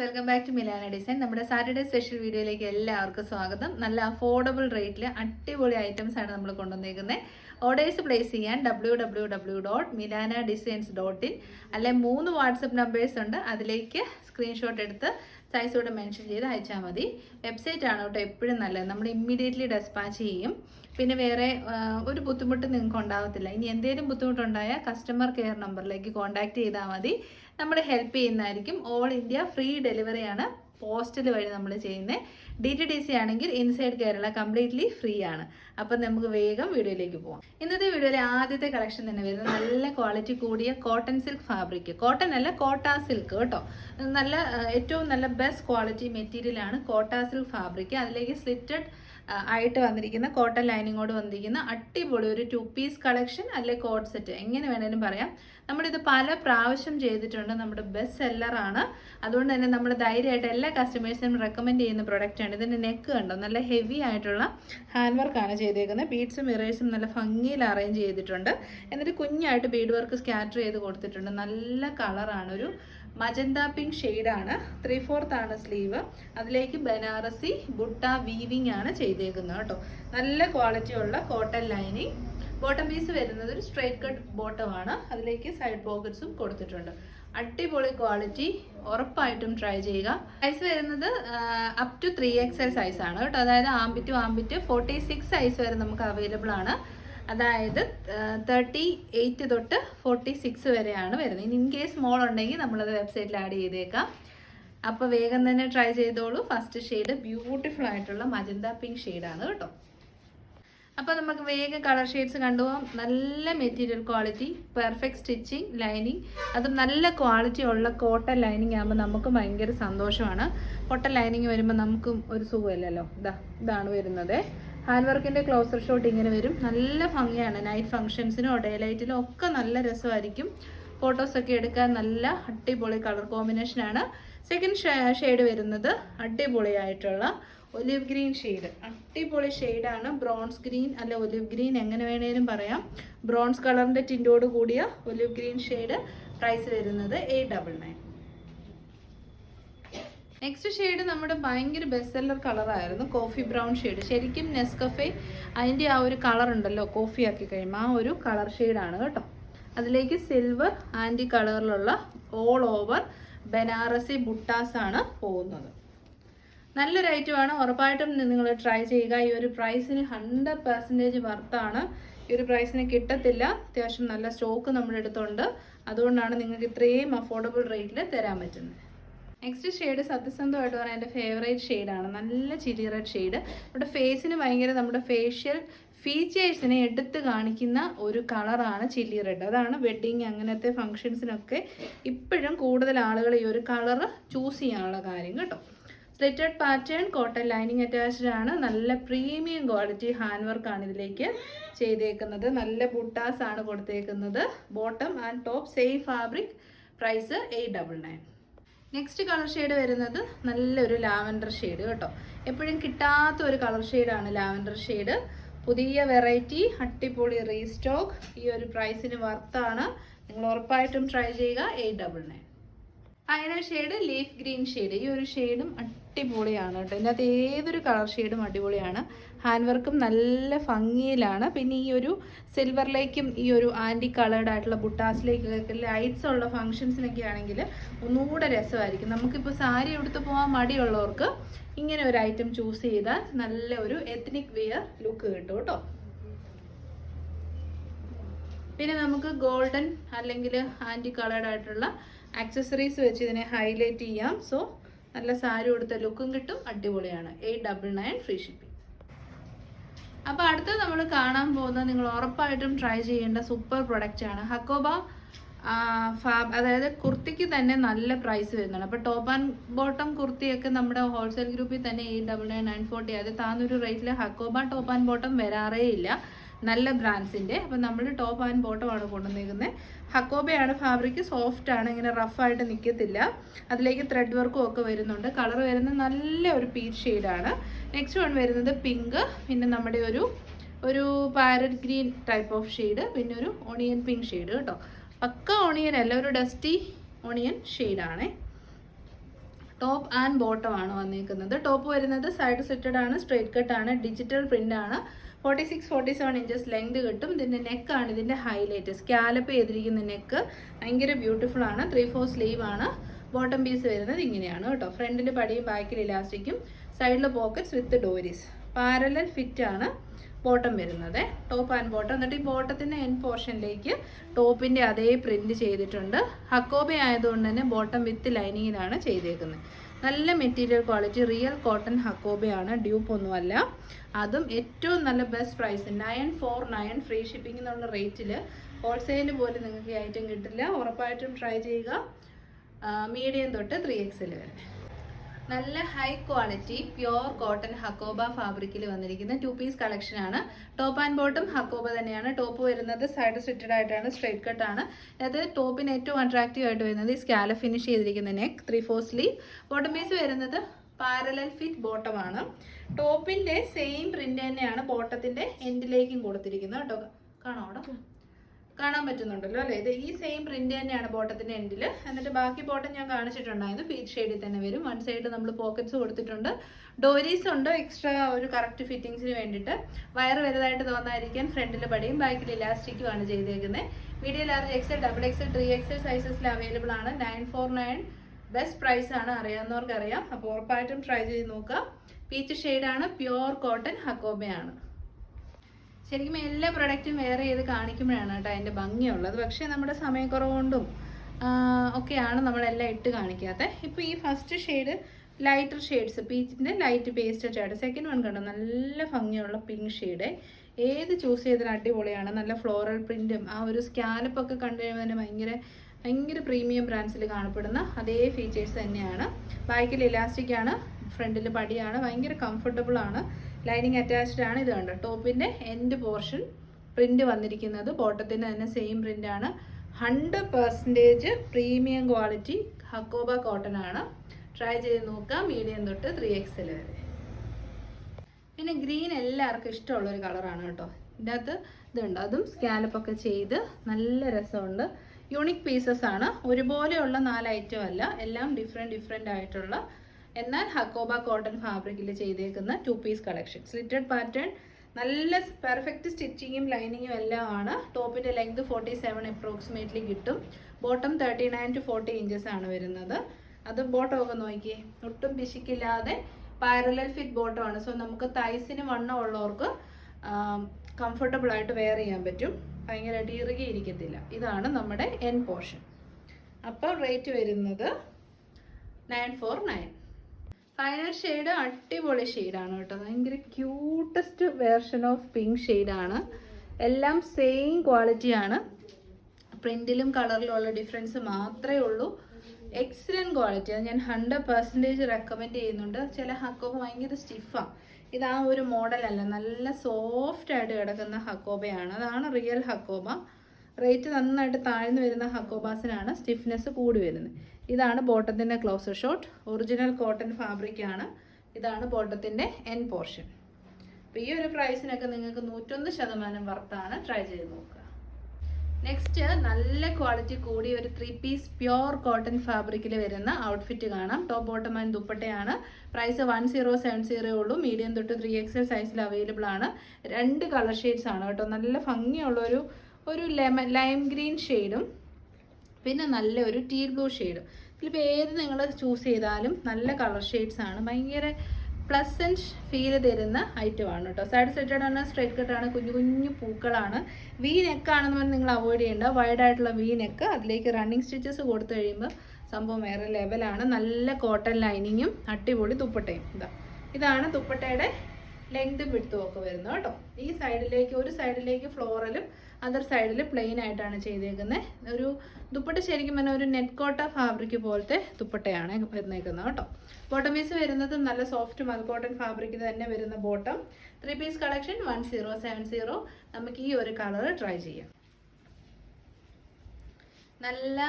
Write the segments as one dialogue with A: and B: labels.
A: Welcome back to Milana design നമ്മുടെ Saturday special വീഡിയോയിലേക്ക് എല്ലാവർക്കും സ്വാഗതം. നല്ല അഫോർഡബിൾ റേറ്റിൽ അടിപൊളി ഐറ്റംസ് ആണ് നമ്മൾ കൊണ്ടുവന്നിരിക്കുന്നത് ഓർഡേഴ്സ് പ്ലേസ് ചെയ്യാൻ W W W dot Milana designs dot in അല്ലെ മൂന്ന് വാട്സപ്പ് നമ്പേഴ്സ് ഉണ്ട്. അതിലേക്ക് സ്ക്രീൻഷോട്ട് എടുത്ത് സൈസ് കൂടെ മെൻഷൻ ചെയ്ത് അയച്ചാൽ മതി. വെബ്സൈറ്റ് ആണ് കേട്ടോ എപ്പോഴും നല്ലത്. നമ്മൾ ഇമ്മീഡിയറ്റ്ലി ഡെസ്പാച്ച് ചെയ്യും. പിന്നെ വേറെ ഒരു ബുദ്ധിമുട്ട് നിങ്ങൾക്ക് ഉണ്ടാവത്തില്ല ഇനി എന്തെങ്കിലും ബുദ്ധിമുട്ടുണ്ടായാൽ കസ്റ്റമർ കെയർ നമ്പറിലേക്ക് കോൺടാക്റ്റ് ചെയ്താൽ മതി. നമ്മൾ ഹെൽപ്പ് ചെയ്യുന്നതായിരിക്കും. ഓൾ ഇന്ത്യ ഫ്രീ ഡെലിവറിയാണ് പോസ്റ്റൽ വഴി നമ്മൾ ചെയ്യുന്നത് ഡി ടി ഡി സി ആണെങ്കിൽ ഇൻസൈഡ് കേരള കംപ്ലീറ്റ്ലി ഫ്രീ ആണ്. അപ്പം നമുക്ക് വേഗം വീഡിയോയിലേക്ക് പോകാം ഇന്നത്തെ വീഡിയോയിലെ ആദ്യത്തെ കളക്ഷൻ തന്നെ വരുന്നത് നല്ല ക്വാളിറ്റി കൂടിയ കോട്ടൺ സിൽക്ക് ഫാബ്രിക് കോട്ടൺ അല്ല കോട്ടാ സിൽക്ക് കേട്ടോ. നല്ല ഏറ്റവും നല്ല ബെസ്റ്റ് ക്വാളിറ്റി മെറ്റീരിയലാണ് കോട്ടാ സിൽക്ക് ഫാബ്രിക് അതിലേക്ക് സ്ലിറ്റഡ് ആയിട്ട് വന്നിരിക്കുന്ന കോട്ടൺ ലൈനിങ്ങോട് വന്നിരിക്കുന്ന അടിപൊളി ഒരു ടു പീസ് കളക്ഷൻ അല്ലെ കോഡ് സെറ്റ് എങ്ങനെ വേണേലും പറയാം. നമ്മളിത് പല പ്രാവശ്യം ചെയ്തിട്ടുണ്ട്. നമ്മുടെ ബെസ്റ്റ് സെല്ലറാണ് അതുകൊണ്ട് തന്നെ നമ്മൾ ധൈര്യമായിട്ട് എല്ലാ കസ്റ്റമേഴ്സിനും റെക്കമെൻഡ് ചെയ്യുന്ന പ്രൊഡക്റ്റാണ് ഇതിന്റെ നെക്ക് കണ്ടോ? നല്ല ഹെവി ആയിട്ടുള്ള ഹാൻഡ് വർക്കാണ് ചെയ്തേക്കുന്നത്. ബീഡ്സും മിറേഴ്സും നല്ല ഭംഗിയിൽ അറേഞ്ച് ചെയ്തിട്ടുണ്ട്. എന്നിട്ട് കുഞ്ഞായിട്ട് ബീഡ് വർക്ക് സ്കാറ്റർ ചെയ്ത് കൊടുത്തിട്ടുണ്ട്. നല്ല കളറാണ് ഒരു മജന്ത പിങ്ക് ഷെയ്ഡാണ്. ത്രീ ഫോർത്ത് ആണ് സ്ലീവ്. അതിലേക്ക് ബനാറസി ബുട്ട വീവിംഗ് ആണ് ചെയ്തേക്കുന്നത് കേട്ടോ. നല്ല ക്വാളിറ്റി ഉള്ള കോട്ടൺ ലൈനിങ് ബോട്ടം പീസ് വരുന്നത് ഒരു സ്ട്രൈറ്റ് കട്ട് ബോട്ടം ആണ്. അതിലേക്ക് സൈഡ് പോക്കറ്റ്സും കൊടുത്തിട്ടുണ്ട്. അടിപൊളി ക്വാളിറ്റി ഉറപ്പായിട്ടും ട്രൈ ചെയ്യുക. സൈസ് വരുന്നത് up to three X size ആണ് കേട്ടോ. അതായത് armpit armpit forty six size വരെ നമുക്ക് അവൈലബിൾ ആണ്. അതായത് തേർട്ടി എയ്റ്റ് തൊട്ട് ഫോർട്ടി സിക്സ് വരെയാണ് വരുന്നത്. ഇനി ഇൻ കേസ് മോൾ ഉണ്ടെങ്കിൽ നമ്മളത് വെബ്സൈറ്റിൽ ആഡ് ചെയ്തേക്കാം. അപ്പോൾ വേഗം തന്നെ ട്രൈ ചെയ്തോളൂ. ഫസ്റ്റ് ഷെയ്ഡ് ബ്യൂട്ടിഫുൾ ആയിട്ടുള്ള മജന്ത പിങ്ക് ഷെയ്ഡാണ് കേട്ടോ. അപ്പോൾ നമുക്ക് വേഗം കളർ ഷെയ്ഡ്സ് കണ്ടുപോകാം നല്ല material quality perfect stitching lining അത് നല്ല ക്വാളിറ്റി ഉള്ള കോട്ടൺ ലൈനിങ് ആകുമ്പോൾ നമുക്ക് ഭയങ്കര സന്തോഷമാണ്. കോട്ടൺ ലൈനിങ് വരുമ്പോൾ നമുക്കും ഒരു സുഖമില്ലല്ലോ. ഇതാ ഇതാണ് വരുന്നത്. ഹാൻഡ് വർക്കിന്റെ ക്ലോസർ ഷോട്ട് ഇങ്ങനെ വരും. നല്ല ഭംഗിയാണ്. നൈറ്റ് ഫംഗ്ഷൻസിനോ ഡേ ലൈറ്റിനോ ഒക്കെ നല്ല രസമായിരിക്കും. ഫോട്ടോസൊക്കെ എടുക്കാൻ നല്ല അടിപൊളി കളർ കോമ്പിനേഷനാണ് സെക്കൻഡ് ഷെയ്ഡ് വരുന്നത് അടിപൊളിയായിട്ടുള്ള ഒലിവ് ഗ്രീൻ ഷെയ്ഡ് അടിപൊളി ഷെയ്ഡാണ് ബ്രോൺസ് ഗ്രീൻ അല്ല ഒലിവ് ഗ്രീൻ എങ്ങനെ വേണേലും പറയാം. ബ്രോൺസ് കളറിന്റെ ടിന്റോട് കൂടിയ ഒലിവ് ഗ്രീൻ ഷെയ്ഡ് പ്രൈസ് വരുന്നത് eight double nine next shade നമ്മുടെ ഭയങ്കര ബെസ്റ്റ് സെല്ലർ കളറായിരുന്നു കോഫി ബ്രൗൺ ഷെയ്ഡ് ശരിക്കും നെസ്കഫെ അതിന്റെ ആ ഒരു കളർ ഉണ്ടല്ലോ കോഫി ആക്കി കഴിയുമ്പോൾ ആ ഒരു കളർ ഷെയ്ഡാണ് കേട്ടോ. അതിലേക്ക് സിൽവർ ആന്റി കളറിലുള്ള ഓൾ ഓവർ ബനാറസി ബുട്ടാസ് ആണ് പോകുന്നത്. നല്ലൊരു ഐറ്റമാണ് ഉറപ്പായിട്ടും നിങ്ങൾ ട്രൈ ചെയ്യുക. ഈ ഒരു പ്രൈസിന് ഹൺഡ്രഡ് പെർസെന്റേജ് വർത്താണ് ഈ ഒരു പ്രൈസിന് കിട്ടത്തില്ല. അത്യാവശ്യം നല്ല സ്റ്റോക്ക് നമ്മുടെ അടുത്തുണ്ട്. അതുകൊണ്ടാണ് നിങ്ങൾക്ക് ഇത്രയും അഫോർഡബിൾ റേറ്റിൽ തരാൻ പറ്റുന്നത്. നെക്സ്റ്റ് ഷെയ്ഡ് സത്യസന്ധമായിട്ട് പറയാൻ എന്റെ ഫേവറേറ്റ് ഷെയ്ഡാണ് നല്ല ചില്ലി റെഡ് ഷെയ്ഡ് നമ്മുടെ ഫേസിന് ഭയങ്കര നമ്മുടെ ഫേഷ്യൽ ഫീച്ചേഴ്സിനെ എടുത്ത് കാണിക്കുന്ന ഒരു കളറാണ് ചില്ലി റെഡ് അതാണ് വെഡ്ഡിങ് അങ്ങനത്തെ ഫങ്ഷൻസിനൊക്കെ ഇപ്പോഴും കൂടുതൽ ആളുകൾ ഈ ഒരു കളറ് ചൂസ് ചെയ്യാനുള്ള കാര്യം കേട്ടോ. Slitted pattern cotton lining attached ആണ്. നല്ല പ്രീമിയം ക്വാളിറ്റി ഹാൻഡ് വർക്കാണ് ഇതിലേക്ക് ചെയ്തേക്കുന്നത്. നല്ല ബുട്ടാസ് ആണ് കൊടുത്തേക്കുന്നത്. Bottom and top same fabric price eight double nine next colour shade വരുന്നത് നല്ലൊരു ലാവൻഡർ ഷെയ്ഡ് കേട്ടോ. എപ്പോഴും കിട്ടാത്ത ഒരു കളർ ഷെയ്ഡാണ് ലാവൻഡർ ഷെയ്ഡ് പുതിയ വെറൈറ്റി അട്ടിപ്പൊളി റീസ്റ്റോക്ക് ഈ ഒരു പ്രൈസിന് വർത്താണ് നിങ്ങൾ ഉറപ്പായിട്ടും ട്രൈ ചെയ്യുക. Eight double nine final shade leaf green shade ഈ ഒരു ഷെയ്ഡും അടിപൊളിയാണ് കേട്ടോ. ഇതിനകത്ത് ഏതൊരു കളർ ഷെയ്ഡും അടിപൊളിയാണ്. ഹാൻഡ് വർക്കും നല്ല ഭംഗിയിലാണ്. പിന്നെ ഈ ഒരു സിൽവറിലേക്കും ഈ ഒരു ആന്റി കളേർഡ് ആയിട്ടുള്ള ബുട്ടാസിലേക്കൊക്കെ ലൈറ്റ്സ് ഉള്ള ഫങ്ഷൻസിനൊക്കെ ആണെങ്കിൽ ഒന്നുകൂടെ രസമായിരിക്കും. നമുക്കിപ്പോൾ സാരി എടുത്ത് പോകാൻ മടിയുള്ളവർക്ക് ഇങ്ങനെ ഒരു ഐറ്റം ചൂസ് ചെയ്താൽ നല്ല ഒരു എത്നിക് വെയർ ലുക്ക് കിട്ടും കേട്ടോ. പിന്നെ നമുക്ക് ഗോൾഡൻ അല്ലെങ്കിൽ ആന്റി കളേർഡ് ആയിട്ടുള്ള ആക്സസറീസ് വെച്ച് ഇതിനെ ഹൈലൈറ്റ് ചെയ്യാം. സോ നല്ല സാരി കൊടുത്ത ലുക്കും കിട്ടും. അടിപൊളിയാണ്. Eight double nine free shipping അപ്പോൾ അടുത്ത നമ്മൾ കാണാൻ പോകുന്നത് നിങ്ങൾ ഉറപ്പായിട്ടും ട്രൈ ചെയ്യേണ്ട സൂപ്പർ പ്രൊഡക്റ്റ് ആണ്. ഹക്കോബ ഫാബ് അതായത് കുർത്തിക്ക് തന്നെ നല്ല പ്രൈസ് വരുന്നുണ്ട്. അപ്പോൾ ടോപ്പ് ആൻഡ് ബോട്ടം കുർത്തിയൊക്കെ നമ്മുടെ ഹോൾസെയിൽ ഗ്രൂപ്പിൽ തന്നെ eight double nine nine forty അത് താന്നൊരു റേറ്റിൽ ഹക്കോബ ടോപ്പ് ആൻഡ് ബോട്ടം വരാറേ ഇല്ല നല്ല ബ്രാൻഡ്സിന്റെ അപ്പം നമ്മൾ ടോപ്പ് ആൻഡ് ബോട്ടമാണ് കൊണ്ടുവന്നിരിക്കുന്നത് ഹക്കോബയാണ് ഫാബ്രിക് സോഫ്റ്റ് ആണ് ഇങ്ങനെ റഫായിട്ട് നിൽക്കത്തില്ല അതിലേക്ക് ത്രെഡ് വർക്കും ഒക്കെ വരുന്നുണ്ട്. കളർ വരുന്നത് നല്ല ഒരു പീച്ച് ഷെയ്ഡാണ് നെക്സ്റ്റ് വൺ വരുന്നത് പിങ്ക് പിന്നെ നമ്മുടെ ഒരു ഒരു parrot green type of shade പിന്നെ ഒരു ഓണിയൻ പിങ്ക് ഷെയ്ഡ് കേട്ടോ. പക്ക ഓണിയൻ അല്ല ഒരു ഡസ്റ്റി ഓണിയൻ ഷെയ്ഡാണേ ടോപ്പ് ആൻഡ് ബോട്ടം ആണ് വന്നിരിക്കുന്നത് ടോപ്പ് വരുന്നത് സൈഡ് സെറ്റഡ് ആണ് സ്ട്രേറ്റ് കട്ട് ആണ് ഡിജിറ്റൽ പ്രിന്റ് ആണ്. Forty six forty seven inches length കിട്ടും. ഇതിന്റെ നെക്കാണ് ഇതിന്റെ ഹൈലൈറ്റ് സ്കാലപ്പ് ചെയ്തിരിക്കുന്ന നെക്ക് ഭയങ്കര ബ്യൂട്ടിഫുൾ ആണ്. ത്രീ ഫോർ സ്ലീവ് ആണ്. ബോട്ടം പീസ് വരുന്നത് ഇങ്ങനെയാണ് കേട്ടോ. ഫ്രണ്ടിൽ പടിയും ബാക്കിൽ ഇലാസ്റ്റിക്കും സൈഡിൽ പോക്കറ്റ്സ് വിത്ത് ഡോരീസ് പാരലൽ ഫിറ്റ് ആണ് ബോട്ടം വരുന്നത്. ടോപ്പ് ആൻഡ് ബോട്ടം എന്നിട്ട് ഈ ബോട്ടത്തിന്റെ എൻ പോർഷനിലേക്ക് ടോപ്പിന്റെ അതേ പ്രിന്റ് ചെയ്തിട്ടുണ്ട്. ഹക്കോബ ആയതുകൊണ്ട് തന്നെ ബോട്ടം വിത്ത് ലൈനിങ്ങിലാണ് ചെയ്തേക്കുന്നത്. നല്ല മെറ്റീരിയൽ ക്വാളിറ്റി റിയൽ കോട്ടൺ ഹക്കോബയാണ് ഡ്യൂപ്പ് ഒന്നുമല്ല. അതും ഏറ്റവും നല്ല best price nine four nine free shipping എന്നുള്ള റേറ്റിൽ ഹോൾസെയിൽ പോലും നിങ്ങൾക്ക് ഈ ഐറ്റം കിട്ടില്ല. ഉറപ്പായിട്ടും ട്രൈ ചെയ്യുക. മീഡിയം തൊട്ട് ത്രീ എക്സിൽ വരെ. നല്ല high quality pure cotton Hakoba ഫാബ്രിക്കിൽ വന്നിരിക്കുന്ന ടു പീസ് കളക്ഷൻ ആണ്. ടോപ്പ് ആൻഡ് ബോട്ടം ഹക്കോബ തന്നെയാണ്. ടോപ്പ് വരുന്നത് സൈഡ് സ്റ്റിറ്റഡ് ആയിട്ടാണ് സ്ട്രൈറ്റ് കട്ട് ആണ്. അത് ടോപ്പിന് ഏറ്റവും അട്രാക്റ്റീവ് ആയിട്ട് വരുന്നത് ഈ സ്കാല ഫിനിഷ് ചെയ്തിരിക്കുന്ന neck three four sleeve bottom piece വരുന്നത് പാരലൽ ഫിറ്റ് ബോട്ടം ആണ്. ടോപ്പിന്റെ സെയിം പ്രിന്റ് തന്നെയാണ് ബോട്ടത്തിന്റെ എൻഡിലേക്കും കൊടുത്തിരിക്കുന്നത്. കേട്ടോ കാണോ അവിടെ? കാണാൻ പറ്റുന്നുണ്ടല്ലോ അല്ലേ? ഇത് ഈ സെയിം പ്രിന്റ് തന്നെയാണ് ബോട്ടത്തിന്റെ എൻഡിൽ എന്നിട്ട് ബാക്കി ബോട്ടം ഞാൻ കാണിച്ചിട്ടുണ്ടായിരുന്നു. പീച്ച് ഷെയ്ഡിൽ തന്നെ വരും. വൺ സൈഡ് നമ്മൾ പോക്കറ്റ്സ് കൊടുത്തിട്ടുണ്ട്. ഡോരീസ് ഉണ്ട്? എക്സ്ട്രാ ഒരു കറക്റ്റ് ഫിറ്റിങ്സിന് വേണ്ടിയിട്ട്. വയർ വലുതായിട്ട് തോന്നായിരിക്കാൻ ഫ്രണ്ടിൽ പടിയും ബാക്കിൽ ഇലാസ്റ്റിക്കും ആണ് ചെയ്തേക്കുന്നത് video large XL double XL three XL സൈസസിൽ available ആണ്. Nine four nine best price ആണ് അറിയാവുന്നവർക്ക് അറിയാം അപ്പോൾ ഉറപ്പായിട്ടും ട്രൈ ചെയ്ത് നോക്കുക. പീച്ച് ഷെയ്ഡാണ് പ്യുവർ കോട്ടൺ ഹക്കോബയാണ് ശരിക്കും എല്ലാ പ്രൊഡക്റ്റും വേറെ ചെയ്ത് കാണിക്കുമ്പോഴാണ് കേട്ടോ അതിന്റെ ഭംഗിയുള്ളത്. പക്ഷേ നമ്മുടെ സമയക്കുറവുകൊണ്ടും ഒക്കെയാണ് നമ്മളെല്ലാം ഇട്ട് കാണിക്കാത്തത് ഇപ്പോൾ ഈ first shade lighter shades പീച്ചിന്റെ light pastel shade second one കണ്ടോ? നല്ല ഭംഗിയുള്ള പിങ്ക് ഷെയ്ഡ് ഏത് ചൂസ് ചെയ്താലും അടിപൊളിയാണ്. നല്ല ഫ്ലോറൽ പ്രിന്റും ആ ഒരു സ്കാലപ്പൊക്കെ കണ്ടു കഴിയുമ്പോൾ തന്നെ ഭയങ്കര ഭയങ്കര പ്രീമിയം ബ്രാൻഡ്സിൽ കാണപ്പെടുന്ന അതേ ഫീച്ചേഴ്സ് തന്നെയാണ്. ബാക്കിൽ ഇലാസ്റ്റിക് ആണ് ഫ്രണ്ടിൽ പടിയാണ് ഭയങ്കര കംഫർട്ടബിൾ ആണ്. ലൈനിങ് അറ്റാച്ച്ഡ് ആണ് ഇത് കണ്ടോ? ടോപ്പിന്റെ എൻഡ് പോർഷൻ പ്രിന്റ് വന്നിരിക്കുന്നത്. ബോട്ടത്തിന്റെ തന്നെ സെയിം പ്രിന്റ് ആണ്. Hundred percentage premium quality Hakoba cotton ആണ്. ട്രൈ ചെയ്ത് നോക്കാം. മീഡിയം തൊട്ട് ത്രീ എക്സൽ വരെ. പിന്നെ ഗ്രീൻ എല്ലാവർക്കും ഇഷ്ടമുള്ളൊരു കളറാണ് കേട്ടോ. ഇതിനകത്ത് ഇതുണ്ട് അതും സ്കാലപ്പൊക്കെ ചെയ്ത് നല്ല രസമുണ്ട്. യൂണിക് പീസസ് ആണ്. ഒരുപോലെയുള്ള നാല് ഐറ്റം അല്ല. എല്ലാം ഡിഫറെന്റ് ഡിഫറെന്റ് ആയിട്ടുള്ള എന്നാൽ ഹക്കോബ കോട്ടൺ ഫാബ്രിക്കിൽ ചെയ്തേക്കുന്ന two piece collection slitted pattern നല്ല പെർഫെക്റ്റ് സ്റ്റിച്ചിങ്ങും ലൈനിങ്ങും എല്ലാം ആണ് ടോപ്പിന്റെ ലെങ്ത് ഫോർട്ടി സെവൻ അപ്രോക്സിമേറ്റ്ലി കിട്ടും. Bottom thirty nine to forty inches ആണ് വരുന്നത്. അത് ബോട്ടം ഒക്കെ നോക്കിയേ. ഒട്ടും പിശിക്കില്ലാതെ പാരലൽ ഫിറ്റ് ബോട്ടം ആണ്. സോ നമുക്ക് തൈസിന് വണ്ണം ഉള്ളവർക്ക് കംഫർട്ടബിൾ ആയിട്ട് വെയർ ചെയ്യാൻ പറ്റും. ഭയങ്കരമായിട്ട് ഇറുകി ഇരിക്കത്തില്ല. ഇതാണ് നമ്മുടെ എൻ പോർഷൻ അപ്പോൾ റേറ്റ് വരുന്നത് nine four nine final shade അടിപൊളി ഷെയ്ഡാണ് കേട്ടോ. ഭയങ്കര ക്യൂട്ടസ്റ്റ് വേർഷൻ ഓഫ് പിങ്ക് ഷെയ്ഡാണ് എല്ലാം സെയിം ക്വാളിറ്റിയാണ് പ്രിന്റിലും കളറിലും ഉള്ള ഡിഫറൻസ് മാത്രമേ ഉള്ളൂ. എക്സലന്റ് ക്വാളിറ്റി അത് ഞാൻ ഹൺഡ്രഡ് പെർസെന്റേജ് റെക്കമെൻഡ് ചെയ്യുന്നുണ്ട്. ചില ഹക്കോബ ഭയങ്കര സ്റ്റിഫാണ് ഇത് ആ ഒരു മോഡലല്ല നല്ല സോഫ്റ്റ് ആയിട്ട് കിടക്കുന്ന ഹക്കോബയാണ്. അതാണ് റിയൽ ഹക്കോബ. റേറ്റ് നന്നായിട്ട് താഴ്ന്നു വരുന്ന ഹക്കോബാസിനാണ് സ്റ്റിഫ്നെസ് കൂടി വരുന്നത്. ഇതാണ് ബോട്ടത്തിന്റെ closer shot original cotton fabric ആണ്. ഇതാണ് ബോട്ടത്തിന്റെ എൻ പോർഷൻ അപ്പോൾ ഈ ഒരു പ്രൈസിനൊക്കെ നിങ്ങൾക്ക് നൂറ്റൊന്ന് ശതമാനം വർത്താണ് ട്രൈ ചെയ്ത് നോക്കുക. നെക്സ്റ്റ് നല്ല ക്വാളിറ്റി കൂടി ഒരു ത്രീ പീസ് പ്യോർ കോട്ടൺ ഫാബ്രിക്കിൽ വരുന്ന ഔട്ട്ഫിറ്റ് കാണാം. ടോപ്പ് ബോട്ടം ആൻഡ് ദുപ്പട്ടയാണ്. Price one zero seven zero ഉള്ളൂ. മീഡിയം തൊട്ട് ത്രീ എക്സൽ സൈസിൽ അവൈലബിൾ ആണ്. രണ്ട് കളർ ഷെയ്ഡ്സ് ആണ് കേട്ടോ. നല്ല ഭംഗിയുള്ള ഒരു ലെമൺ ലൈം ഗ്രീൻ ഷെയ്ഡും പിന്നെ നല്ല ഒരു ടീ ബ്ലൂ ഷെയ്ഡും ഇതിലിപ്പോൾ ഏത് നിങ്ങൾ ചൂസ് ചെയ്താലും നല്ല കളർ ഷെയ്ഡ്സ് ആണ്. ഭയങ്കര പ്ലസന്റ് ഫീൽ തരുന്ന ഐറ്റമാണ് കേട്ടോ സൈഡ് സെറ്റഡ് ആണ് സ്ട്രൈറ്റ് കട്ടാണ് കുഞ്ഞു കുഞ്ഞു പൂക്കളാണ്. വി നെക്കാണെന്ന് പറഞ്ഞാൽ നിങ്ങൾ അവോയ്ഡ് ചെയ്യേണ്ട. വൈഡ് ആയിട്ടുള്ള വി നെക്ക് അതിലേക്ക് റണ്ണിങ് സ്റ്റിച്ചസ് കൊടുത്തു കഴിയുമ്പോൾ സംഭവം വേറെ ലെവലാണ് നല്ല കോട്ടൺ ലൈനിങ്ങും അടിപൊളി ദുപ്പട്ടയും. ഇതാ. ഇതാണ് ദുപ്പട്ടയുടെ ലെങ്ത് വിടുത്തും ഒക്കെ വരുന്നത് കേട്ടോ ഈ സൈഡിലേക്ക് ഒരു സൈഡിലേക്ക് ഫ്ലോറലും അതർ സൈഡിൽ പ്ലെയിൻ ആയിട്ടാണ് ചെയ്തേക്കുന്നത് ഒരു ദുപ്പട്ട ശരിക്കും പറഞ്ഞാൽ ഒരു നെറ്റ് കോട്ട ഫാബ്രിക് പോലത്തെ ദുപ്പട്ടയാണ് വന്നേക്കുന്നത് കേട്ടോ. ബോട്ടം പീസ് വരുന്നത് നല്ല സോഫ്റ്റ് മൽക്കോട്ടൺ ഫാബ്രിക് തന്നെ വരുന്ന bottom three piece collection one zero seven zero നമുക്ക് ഈ ഒരു കളർ ട്രൈ ചെയ്യാം. നല്ല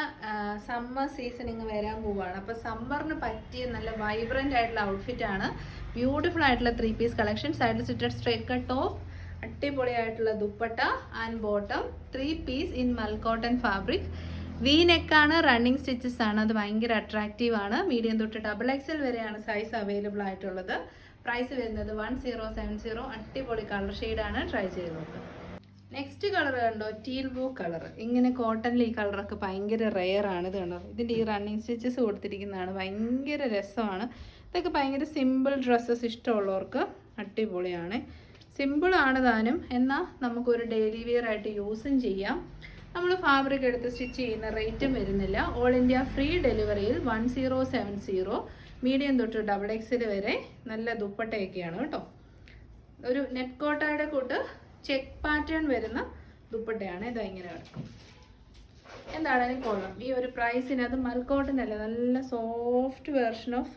A: സമ്മർ സീസണിങ് വരാൻ പോവുകയാണ് അപ്പോൾ സമ്മറിന് പറ്റിയ നല്ല വൈബ്രന്റ് ആയിട്ടുള്ള ഔട്ട്ഫിറ്റ് ആണ്. ബ്യൂട്ടിഫുൾ ആയിട്ടുള്ള ത്രീ പീസ് കളക്ഷൻ സൈഡിൽ സിറ്റഡ് സ്ട്രേറ്റ് കട്ട് ടോപ്പ് അടിപൊളിയായിട്ടുള്ള dupatta and bottom three piece in mul cotton fabric V നെക്കാണ് റണ്ണിങ് സ്റ്റിച്ചസ് ആണ് അത് ഭയങ്കര അട്രാക്റ്റീവ് ആണ്. മീഡിയം തൊട്ട് ഡബിൾ എക്സ് എക്സൽ വരെയാണ് സൈസ് അവൈലബിൾ ആയിട്ടുള്ളത്. പ്രൈസ് വരുന്നത് വൺ സീറോ സെവൻ സീറോ അടിപൊളി കളർ ഷെയ്ഡാണ് ട്രൈ ചെയ്ത് നെക്സ്റ്റ് കളർ കണ്ടോ? ടീൽ ബ്ലൂ കളർ ഇങ്ങനെ കോട്ടണിൽ ഈ കളറൊക്കെ ഭയങ്കര റെയർ ആണ് ഇത് കണ്ടോ? ഇതിന്റെ ഈ റണ്ണിങ് സ്റ്റിച്ചസ് കൊടുത്തിരിക്കുന്നതാണ്. ഭയങ്കര രസമാണ്. ഇതൊക്കെ ഭയങ്കര സിമ്പിൾ ഡ്രസ്സസ് ഇഷ്ടമുള്ളവർക്ക് അടിപൊളിയാണ്. സിമ്പിൾ ആണ് താനും. എന്നാൽ നമുക്കൊരു ഡെയിലി വെയർ ആയിട്ട് യൂസും ചെയ്യാം. നമ്മൾ ഫാബ്രിക് എടുത്ത് സ്റ്റിച്ച് ചെയ്യുന്ന റേറ്റും വരുന്നില്ല. All India free ഡെലിവറിയിൽ one zero seven zero medium തൊട്ട് ഡബിൾ എക്സിൽ വരെ നല്ല ദുപ്പട്ടയൊക്കെയാണ് കേട്ടോ. ഒരു നെറ്റ് കോട്ടയുടെ കൂട്ട് ചെക്ക് പാറ്റേൺ വരുന്ന ദുപ്പട്ടയാണ്. ഇത് ഇങ്ങനെ കിടക്കും. എന്താണെങ്കിലും കൊള്ളാം. ഈ ഒരു പ്രൈസിന് അത് മൽക്കോട്ടനല്ല നല്ല soft version of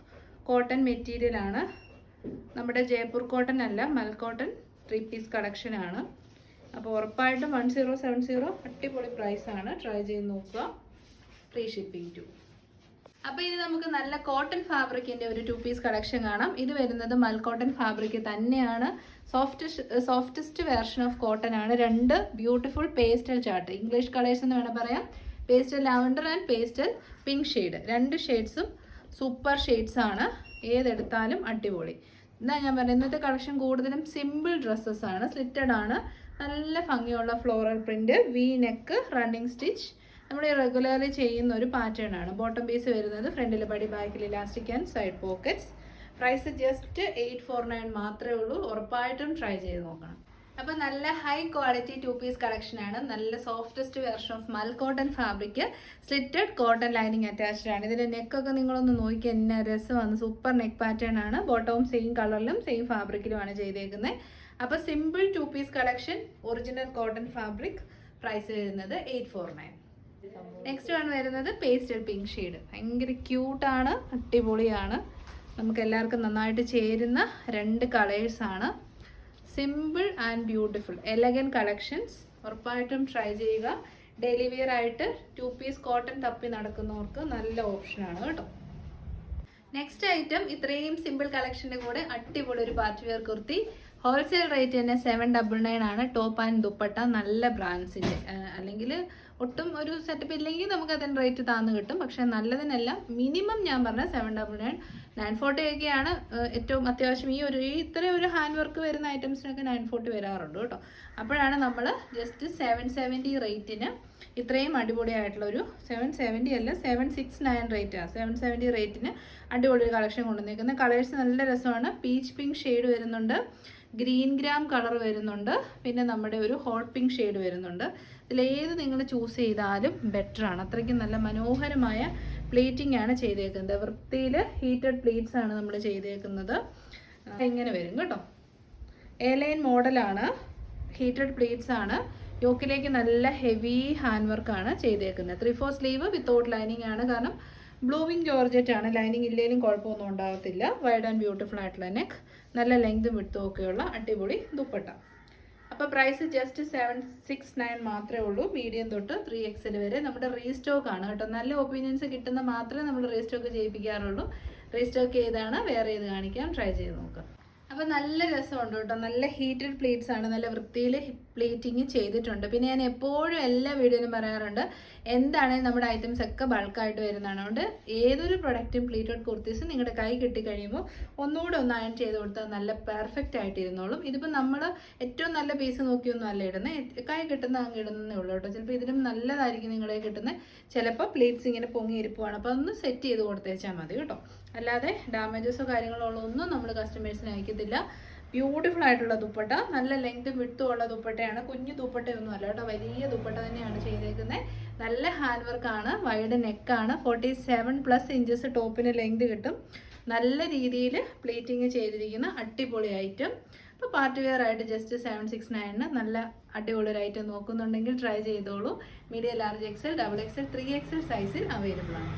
A: cotton material ആണ്. നമ്മുടെ ജയ്പൂർ കോട്ടൺ അല്ല മൽക്കോട്ടൺ ത്രീ പീസ് കളക്ഷൻ ആണ് അപ്പോൾ ഉറപ്പായിട്ടും വൺ സീറോ സെവൻ സീറോ അടിപൊളി പ്രൈസ് ആണ് ട്രൈ ചെയ്ത് നോക്കുക. Free shipping too. അപ്പോൾ ഇനി നമുക്ക് നല്ല കോട്ടൺ ഫാബ്രിക്കിന്റെ ഒരു ടു പീസ് കളക്ഷൻ കാണാം. ഇത് വരുന്നത് മൽ കോട്ടൺ ഫാബ്രിക് തന്നെയാണ്. Softest softest version of cotton ആണ്. രണ്ട് beautiful pastel chart. English colours എന്ന് വേണം പറയാം. Pastel lavender and pastel pink shade. രണ്ട് ഷെയ്ഡ്സും സൂപ്പർ ഷെയ്ഡ്സ് ആണ് ഏതെടുത്താലും അടിപൊളി. എന്നാ ഞാൻ പറഞ്ഞത് ഇന്നത്തെ കളക്ഷൻ കൂടുതലും സിമ്പിൾ ഡ്രസ്സസ് ആണ് സ്ലിറ്റഡ് ആണ്. നല്ല ഭംഗിയുള്ള floral print V neck running stitch നമ്മൾ റെഗുലർലി ചെയ്യുന്ന ഒരു പാറ്റേൺ ആണ്. ബോട്ടം പീസ് വരുന്നത് ഫ്രണ്ടിൽ ബടി ബാക്കിൽ elastic and side pockets price just eight four nine മാത്രമേ ഉള്ളൂ. ഉറപ്പായിട്ടും ട്രൈ ചെയ്ത് നോക്കണം. അപ്പോൾ നല്ല high quality two piece collection ആണ്. നല്ല softest version of mul cotton fabric slitted cotton lining attached ആണ്. ഇതിന്റെ നെക്കൊക്കെ നിങ്ങളൊന്ന് നോക്കി എന്നെ രസമാണ് സൂപ്പർ നെക്ക് പാറ്റേൺ ആണ്. ബോട്ടവും സെയിം കളറിലും സെയിം ഫാബ്രിക്കിലുമാണ് ചെയ്തേക്കുന്നത് അപ്പോൾ simple two piece collection original cotton fabric price വരുന്നത് eight four nine next one വരുന്നത് പേസ്റ്റൽ പിങ്ക് ഷെയ്ഡ് ഭയങ്കര ക്യൂട്ടാണ് അടിപൊളിയാണ്. നമുക്ക് എല്ലാവർക്കും നന്നായിട്ട് ചേരുന്ന രണ്ട് കളേഴ്സാണ് simple and beautiful. Elegant collections. ഉറപ്പായിട്ടും ട്രൈ ചെയ്യുക. ഡെയിലി വെയർ ആയിട്ട് ടു പീസ് കോട്ടൺ തപ്പി നടക്കുന്നവർക്ക് നല്ല ഓപ്ഷനാണ് കേട്ടോ. നെക്സ്റ്റ് ഐറ്റം ഇത്രയും സിമ്പിൾ കളക്ഷന്റെ കൂടെ അടിപൊളി ഒരു party wear kurti. Wholesale rate തന്നെ സെവൻ ഡബിൾ നയൻ ആണ്. ടോപ്പ് ആൻഡ് ദുപ്പട്ട നല്ല ബ്രാൻഡ്സിന്റെ അല്ലെങ്കിൽ ഒട്ടും ഒരു സെറ്റപ്പ് ഇല്ലെങ്കിൽ നമുക്ക് അതിന് റേറ്റ് താന്ന് കിട്ടും. പക്ഷെ നല്ലതിനെല്ലാം മിനിമം ഞാൻ പറഞ്ഞ seven double nine nine forty ഒക്കെയാണ് ഏറ്റവും അത്യാവശ്യം ഈ ഒരു ഈ ഇത്രയും ഒരു ഹാൻഡ് വർക്ക് വരുന്ന ഐറ്റംസിനൊക്കെ നയൻ ഫോർട്ടി വരാറുണ്ട് കേട്ടോ. അപ്പോഴാണ് നമ്മൾ ജസ്റ്റ് സെവൻ സെവന്റി റേറ്റിന് ഇത്രയും അടിപൊളിയായിട്ടുള്ള ഒരു സെവൻ സെവന്റി അല്ല സെവൻ സിക്സ് നയൻ റേറ്റാണ് സെവൻ സെവന്റി റേറ്റിന് അടിപൊളി ഒരു കളക്ഷൻ കൊണ്ടുവന്നിരിക്കുന്ന കളേഴ്സ് നല്ല രസമാണ്. പീച്ച് പിങ്ക് ഷെയ്ഡ് വരുന്നുണ്ട്. ഗ്രീൻ ഗ്രാം കളർ വരുന്നുണ്ട്. പിന്നെ നമ്മുടെ ഒരു ഹോട്ട് പിങ്ക് ഷെയ്ഡ് വരുന്നുണ്ട്. ഇതിലേത് നിങ്ങൾ ചൂസ് ചെയ്താലും ബെറ്റർ ആണ്. അത്രയ്ക്കും നല്ല മനോഹരമായ പ്ലേറ്റിംഗ് ആണ് ചെയ്തേക്കുന്നത്. വൃത്തിയിൽ ഹീറ്റഡ് പ്ലേറ്റ്സ് ആണ് നമ്മൾ ചെയ്തേക്കുന്നത്. എങ്ങനെ വരും കേട്ടോ. എയർലൈൻ മോഡലാണ് ഹീറ്റഡ് പ്ലേറ്റ്സ് ആണ്. യോക്കിലേക്ക് നല്ല ഹെവി ഹാൻഡ് വർക്കാണ് ചെയ്തേക്കുന്നത്. Three four sleeve without lining ആണ്. കാരണം ബ്ലൂവിങ് ജോർജറ്റ് ആണ്. ലൈനിങ് ഇല്ലെങ്കിലും കുഴപ്പമൊന്നും ഉണ്ടാകത്തില്ല വൈഡ് ആൻഡ് ബ്യൂട്ടിഫുൾ ആയിട്ടുള്ള നെക്ക്. നല്ല ലെങ്തും വിട്ടും ഒക്കെയുള്ള അടിപൊളി ദുപ്പട്ട. അപ്പോൾ price just seven six nine മാത്രമേ ഉള്ളൂ. മീഡിയം തൊട്ട് ത്രീ എക്സിൽ വരെ നമ്മുടെ റീസ്റ്റോക്ക് ആണ് കേട്ടോ. നല്ല ഒപ്പീനിയൻസ് കിട്ടുന്ന മാത്രമേ നമ്മൾ റീസ്റ്റോക്ക് ചെയ്യിപ്പിക്കാറുള്ളൂ. റീസ്റ്റോക്ക് ചെയ്താണ് വേറെ ഇത് കാണിക്കാം ട്രൈ ചെയ്ത് നോക്കാം. അപ്പോൾ നല്ല രസമുണ്ട് കേട്ടോ. നല്ല ഹീറ്റഡ് പ്ലേറ്റ്സ് ആണ്. നല്ല വൃത്തിയിൽ പ്ലേറ്റിങ് ചെയ്തിട്ടുണ്ട്. പിന്നെ ഞാൻ എപ്പോഴും എല്ലാ വീഡിയോയിലും പറയാറുണ്ട് എന്താണെങ്കിലും നമ്മുടെ ഐറ്റംസ് ഒക്കെ ബൾക്കായിട്ട് വരുന്നതാണ്. അതുകൊണ്ട് ഏതൊരു പ്രൊഡക്റ്റും പ്ലീറ്റഡ് കുർത്തീസ് നിങ്ങളുടെ കൈ കിട്ടിക്കഴിയുമ്പോൾ ഒന്നുകൂടെ ഒന്ന് അയൺ ചെയ്ത് കൊടുത്താൽ നല്ല പെർഫെക്റ്റ് ആയിട്ട് ഇരുന്നോളും ഇതിപ്പോൾ നമ്മൾ ഏറ്റവും നല്ല പീസ് നോക്കിയൊന്നും അല്ല ഇടുന്നത് കൈ കിട്ടുന്ന അങ്ങ് ഇടുന്നേ ഉള്ളൂ കേട്ടോ. ചിലപ്പോൾ ഇതിലും നല്ലതായിരിക്കും നിങ്ങളെ കിട്ടുന്നത് ചിലപ്പോൾ പ്ലേറ്റ്സ് ഇങ്ങനെ പൊങ്ങി അപ്പോൾ അതൊന്ന് സെറ്റ് ചെയ്ത് കൊടുത്തേച്ചാൽ മതി കേട്ടോ. അല്ലാതെ ഡാമേജസോ കാര്യങ്ങളോ ഒന്നും നമ്മൾ കസ്റ്റമേഴ്സിന് അയക്കത്തില്ല. ബ്യൂട്ടിഫുൾ ആയിട്ടുള്ള ദുപ്പട്ട നല്ല ലെങ്ത് വിട്ടും ഉള്ള ദുപ്പട്ടയാണ്. കുഞ്ഞു ദുപ്പട്ടയൊന്നും അല്ല കേട്ടോ വലിയ ദുപ്പട്ട തന്നെയാണ് ചെയ്തേക്കുന്നത് നല്ല ഹാൻഡ് വർക്കാണ് വൈഡ് നെക്കാണ് ഫോർട്ടി സെവൻ പ്ലസ് ഇഞ്ചസ് ടോപ്പിന് ലെങ്ത് കിട്ടും. നല്ല രീതിയിൽ പ്ലേറ്റിങ് ചെയ്തിരിക്കുന്ന അടിപൊളി ഐറ്റം അപ്പോൾ പാർട്ടി വെയർ ആയിട്ട് ജസ്റ്റ് സെവൻ സിക്സ് നയനിന് നല്ല അടിപൊളി ഒരു ഐറ്റം നോക്കുന്നുണ്ടെങ്കിൽ ട്രൈ ചെയ്തോളൂ. Medium large XL double XL three XL സൈസിൽ അവൈലബിൾ ആണ്.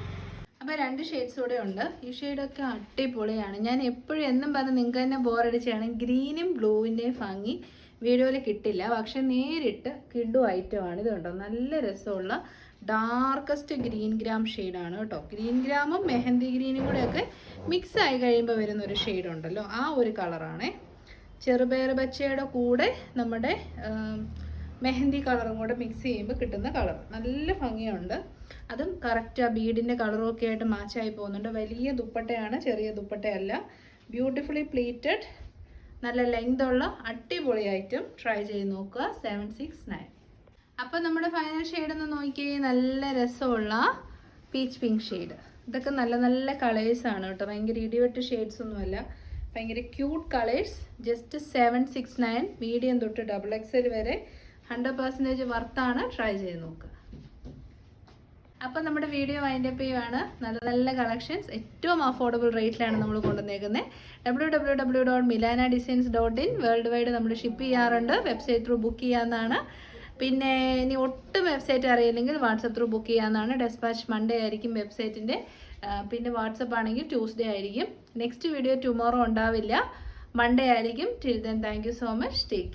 A: അപ്പോൾ രണ്ട് ഷെയ്ഡ്സ് കൂടെ ഉണ്ട്. ഈ ഷെയ്ഡൊക്കെ അടിപൊളിയാണ്. ഞാൻ എപ്പോഴും എന്നും പറഞ്ഞ് നിങ്ങൾക്ക് തന്നെ ബോറടിച്ചാണ് ഗ്രീനും ബ്ലൂവിന്റെയും ഭംഗി വീഡിയോയിൽ കിട്ടില്ല. പക്ഷെ നേരിട്ട് കിഡു ഐറ്റമാണ് ഇത് കണ്ടോ? നല്ല രസമുള്ള ഡാർക്കസ്റ്റ് ഗ്രീൻ ഗ്രാം ഷെയ്ഡാണ് കേട്ടോ. ഗ്രീൻ ഗ്രാമും മെഹന്തി ഗ്രീനും കൂടെയൊക്കെ മിക്സ് ആയി കഴിയുമ്പോൾ വരുന്ന ഒരു ഷെയ്ഡ് ഉണ്ടല്ലോ. ആ ഒരു കളറാണേ ചെറുപയർ ബച്ചയുടെ കൂടെ നമ്മുടെ മെഹന്തി കളറും കൂടെ മിക്സ് ചെയ്യുമ്പോൾ കിട്ടുന്ന കളർ. നല്ല ഭംഗിയുണ്ട്. അതും കറക്റ്റ് ആ ബീഡിന്റെ കളറും ഒക്കെ ആയിട്ട് മാച്ചായി പോകുന്നുണ്ട്. വലിയ ദുപ്പട്ടയാണ് ചെറിയ ദുപ്പട്ടയല്ല. ബ്യൂട്ടിഫുള്ളി പ്ലീറ്റഡ് നല്ല ലെങ്ത് ഉള്ള അടിപൊളി ഐറ്റം ട്രൈ ചെയ്ത് നോക്കുക. സെവൻ സിക്സ് നയൻ അപ്പോൾ നമ്മുടെ ഫൈനൽ ഷെയ്ഡ് ഒന്ന് നോക്കിയേ നല്ല രസമുള്ള പീച്ച് പിങ്ക് ഷെയ്ഡ് ഇതൊക്കെ നല്ല നല്ല കളേഴ്സ് ആണ് കേട്ടോ. ഭയങ്കര ഇടിവെട്ട് ഷെയ്ഡ്സ് ഒന്നുമല്ല ഭയങ്കര cute colours just seven six nine medium തൊട്ട് ഡബിൾ എക്സൽ വരെ ഹൺഡ്രഡ് പെർസെന്റേജ് വർത്താണ് ട്രൈ ചെയ്ത് നോക്കുക. അപ്പം നമ്മുടെ വീഡിയോ വൈൻഡ് അപ്പ് ചെയ്യുവാണ്. നല്ല നല്ല കളക്ഷൻസ് ഏറ്റവും അഫോർഡബിൾ റേറ്റിലാണ് നമ്മൾ കൊണ്ടുവന്നേക്കുന്നത് W W W dot Milana designs dot in world wide നമ്മൾ ഷിപ്പ് ചെയ്യാറുണ്ട്. വെബ്സൈറ്റ് ത്രൂ ബുക്ക് ചെയ്യാമെന്നാണ് പിന്നെ ഇനി ഒട്ടും വെബ്സൈറ്റ് അറിയില്ലെങ്കിൽ വാട്സപ്പ് ത്രൂ ബുക്ക് ചെയ്യാമെന്നാണ് ഡെസ്പാച്ച് മൺഡേ ആയിരിക്കും വെബ്സൈറ്റിന്റെ പിന്നെ വാട്സപ്പ് ആണെങ്കിൽ ട്യൂസ്ഡേ ആയിരിക്കും. നെക്സ്റ്റ് വീഡിയോ ടുമോറോ ഉണ്ടാവില്ല. മൺഡേ ആയിരിക്കും. Till then thank so much take